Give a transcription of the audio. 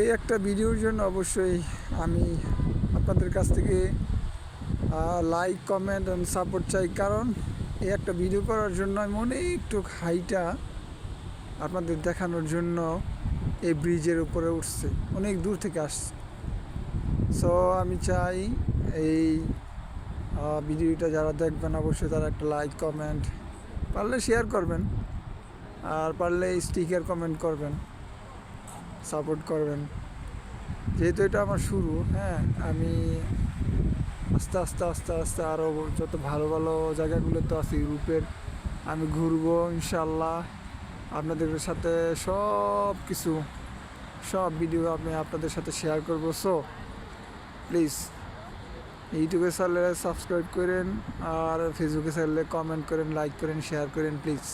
এই একটা ভিডিওর জন্য অবশ্যই আমি আপনাদের কাছ থেকে লাইক কমেন্ট অ্যান্ড সাপোর্ট চাই। কারণ এই একটা ভিডিও করার জন্য আমি অনেকটু হাইটা আপনাদের দেখানোর জন্য এই ব্রিজের উপরে উঠছে। অনেক দূর থেকে আসছে। সো আমি চাই এই ভিডিওটা যারা দেখবেন, অবশ্যই তারা একটা লাইক কমেন্ট পারলে শেয়ার করবেন। আর পারলে স্টিকার কমেন্ট করবেন সাপোর্ট করবেন। যেহেতু এটা আমার শুরু হ্যাঁ আমি আস্তে আস্তে আস্তে আস্তে আরও যত ভালো ভালো জায়গাগুলো তো আছে ইউরোপের, আমি ঘুরবো ইনশাল্লাহ আপনাদের সাথে সব কিছু সব ভিডিও আমি আপনাদের সাথে শেয়ার করব। সো প্লিজ ইউটিউবে চ্যানেলে সাবস্ক্রাইব করেন আর ফেসবুকে চ্যানেলে কমেন্ট করেন লাইক করেন শেয়ার করেন প্লিজ